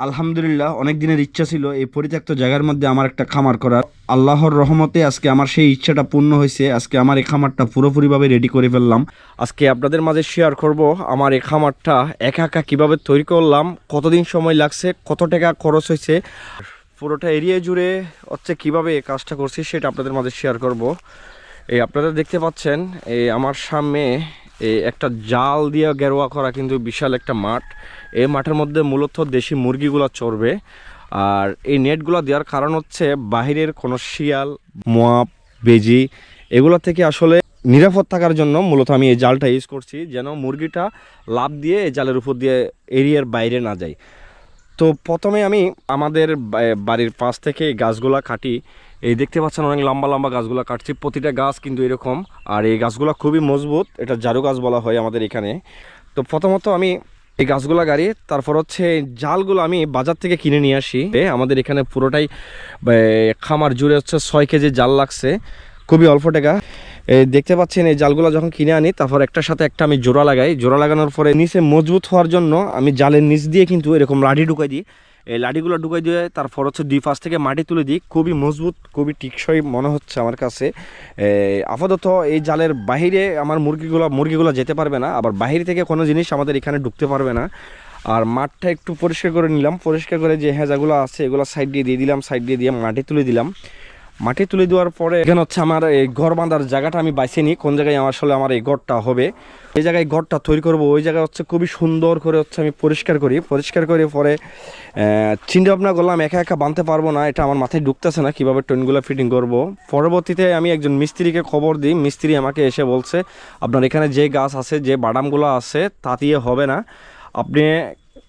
আলহামদুলিল্লাহ, অনেক দিনের ইচ্ছা ছিল এই পরিত্যক্ত জায়গার মধ্যে আমার একটা খামার করার। আল্লাহর রহমতে আজকে আমার সেই ইচ্ছাটা পূর্ণ হয়েছে। আজকে আমার এই খামারটা পুরোপুরিভাবে রেডি করে ফেললাম। আজকে আপনাদের মাঝে শেয়ার করব আমার এই খামারটা একা একা কীভাবে তৈরি করলাম, কতদিন সময় লাগছে, কত টাকা খরচ হয়েছে। পুরোটা এরিয়া জুড়ে হচ্ছে কীভাবে কাজটা করছি সেটা আপনাদের মাঝে শেয়ার করব। এই আপনারা দেখতে পাচ্ছেন, এই আমার সামনে এই একটা জাল দিয়ে গেরোয়া করা কিন্তু বিশাল একটা মাঠ। এই মাঠের মধ্যে মূলত দেশি মুরগিগুলো চড়বে। আর এই নেটগুলো দেওয়ার কারণ হচ্ছে বাহিরের কোনো শিয়াল মোয়াপ বেজি এগুলো থেকে আসলে নিরাপদ থাকার জন্য মূলত আমি এই জালটা ইউজ করছি, যেন মুরগিটা লাভ দিয়ে এই জালের উপর দিয়ে এরিয়ার বাইরে না যায়। তো প্রথমে আমি আমাদের বাড়ির পাশ থেকে গাছগুলা কাটি। এই দেখতে পাচ্ছেন অনেক লম্বা লম্বা গাছগুলো কাটছি। প্রতিটা গাছ কিন্তু এরকম। আর এই গাছগুলো খুবই মজবুত। এটা জারু গাছ বলা হয় আমাদের এখানে। তো প্রথমত আমি এই গাছগুলো গাড়ি, তারপর হচ্ছে জালগুলো আমি বাজার থেকে কিনে নিয়ে আসি। আমাদের এখানে পুরোটাই খামার জুড়ে হচ্ছে ছয় কেজি জাল লাগছে। খুবই অল্প টাকা। দেখতে পাচ্ছেন এই জালগুলো যখন কিনে আনি, তারপর একটার সাথে একটা আমি জোড়া লাগাই। জোড়া লাগানোর পরে নিচে মজবুত হওয়ার জন্য আমি জালের নিচ দিয়ে কিন্তু এরকম লাঠি ঢুকাই দিই। এই লাঠিগুলো ঢুকাই দিয়ে তারপর হচ্ছে দুই পাশ থেকে মাটি তুলে দিই। খুবই মজবুত, খুবই টিকসই মনে হচ্ছে আমার কাছে। আপাতত এই জালের বাহিরে আমার মুরগিগুলো মুরগিগুলো যেতে পারবে না। আবার বাহির থেকে কোনো জিনিস আমাদের এখানে ঢুকতে পারবে না। আর মাঠটা একটু পরিষ্কার করে নিলাম। পরিষ্কার করে যে হ্যাঁ হেজাগুলো আছে, এগুলো সাইড দিয়ে দিয়ে দিলাম সাইড দিয়ে দিয়ে মাটি তুলে দিলাম। মাটি তুলে দেওয়ার পরে এখানে হচ্ছে আমার এই ঘর বাঁধার জায়গাটা আমি বাইছে নিই কোন জায়গায় আমার আসলে আমার এই ঘরটা হবে। এই জায়গায় ঘরটা তৈরি করব, ওই জায়গায় হচ্ছে খুবই সুন্দর করে হচ্ছে আমি পরিষ্কার করি। পরিষ্কার করে পরে চিন্তা ভাবনা করলাম, একা একা বাঁধতে পারব না, এটা আমার মাথায় ঢুকতেছে না, কীভাবে ট্রেনগুলো ফিটিং করব। পরবর্তীতে আমি একজন মিস্ত্রিকে খবর দিই, মিস্ত্রি আমাকে এসে বলছে, আপনার এখানে যে গাছ আছে, যে বাদামগুলো আছে, তা দিয়ে হবে না। আপনি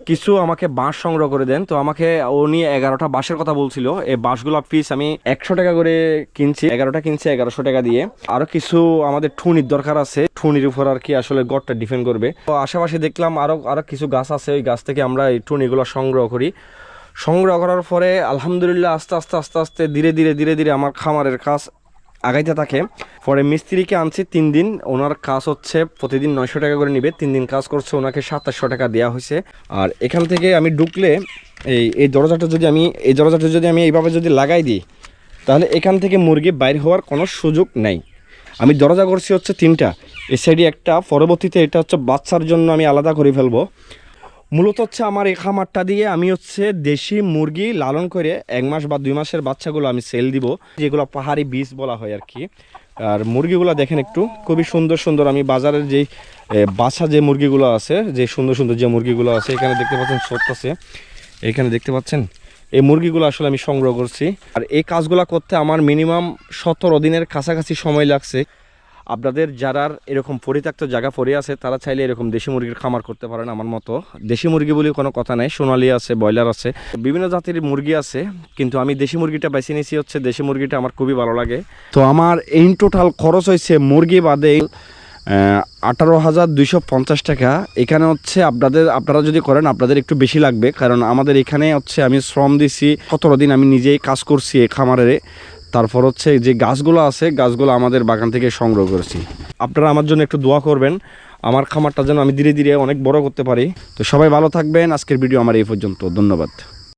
কিছু আমাকে বাঁশ সংগ্রহ করে দেন। তো আমাকে উনি এগারোটা বাঁশের কথা বলছিল। এই বাঁশগুলো পিস আমি একশো টাকা করে কিনছি। এগারোটা কিনছি এগারোশো টাকা দিয়ে। আরও কিছু আমাদের ঠুনির দরকার আছে। ঠুনির উপর আর কি আসলে গড়টা ডিফেন্ড করবে। তো আশেপাশে দেখলাম আরও আরও কিছু গাছ আছে। ওই গাছ থেকে আমরা এই ঠুনিগুলো সংগ্রহ করি। সংগ্রহ করার পরে আলহামদুলিল্লাহ আস্তে আস্তে আস্তে আস্তে, ধীরে ধীরে ধীরে ধীরে আমার খামারের কাজ আগাইতে থাকে। পরে মিস্ত্রিকে আনছি তিন দিন। ওনার কাজ হচ্ছে প্রতিদিন নয়শো টাকা করে নিবে। তিন দিন কাজ করছে, ওনাকে সাতাশশো টাকা দেওয়া হয়েছে। আর এখান থেকে আমি ঢুকলে এই এই দরজাটা যদি আমি, এই দরজাটা যদি আমি এইভাবে যদি লাগাই দিই, তাহলে এখান থেকে মুরগি বাইর হওয়ার কোনো সুযোগ নাই। আমি দরজা করছি হচ্ছে তিনটা। এ সাইডে একটা, পরবর্তীতে এটা হচ্ছে বাচ্চার জন্য আমি আলাদা করে ফেলব। মূলত হচ্ছে আমার এই খামারটা দিয়ে আমি হচ্ছে দেশি মুরগি লালন করে এক মাস বা দুই মাসের বাচ্চাগুলো আমি সেল দিব, যেগুলো পাহাড়ি বীজ বলা হয় আর কি। আর মুরগিগুলো দেখেন একটু। খুবই সুন্দর সুন্দর। আমি বাজারের যেই বাসা যে মুরগিগুলো আছে, যে সুন্দর সুন্দর যে মুরগিগুলো আছে, এখানে দেখতে পাচ্ছেন আছে এখানে দেখতে পাচ্ছেন? এই মুরগিগুলো আসলে আমি সংগ্রহ করছি। আর এই কাজগুলো করতে আমার মিনিমাম সতেরো দিনের কাছাকাছি সময় লাগছে। আপনাদের যারা এরকম পরিত্যক্ত জায়গা পড়ে আছে, তারা চাইলে এরকম দেশি মুরগির খামার করতে পারেন আমার মতো। দেশি মুরগি বলে কোনো কথা নাই, সোনালি আছে, ব্রয়লার আছে। বিভিন্ন জাতির মুরগি আছে, কিন্তু আমি দেশি মুরগিটা বেছে নিয়েছি হচ্ছে দেশি মুরগিটা আমার খুবই ভালো লাগে। তো আমার এই টোটাল খরচ হয়েছে মুরগি বাদে আঠারো হাজার দুইশো পঞ্চাশ টাকা। এখানে হচ্ছে আপনাদের, আপনারা যদি করেন, আপনাদের একটু বেশি লাগবে, কারণ আমাদের এখানে হচ্ছে আমি শ্রম দিছি, সতেরো দিন আমি নিজেই কাজ করছি এই খামারে তারপর হচ্ছে যে গাছগুলো আছে গাছগুলো আমাদের বাগান থেকে সংগ্রহ করেছি। আপনারা আমার জন্য একটু দোয়া করবেন। আমার খামারটা যেন আমি ধীরে ধীরে অনেক বড় করতে পারি। তো সবাই ভালো থাকবেন। আজকের ভিডিও আমার এই পর্যন্ত। ধন্যবাদ।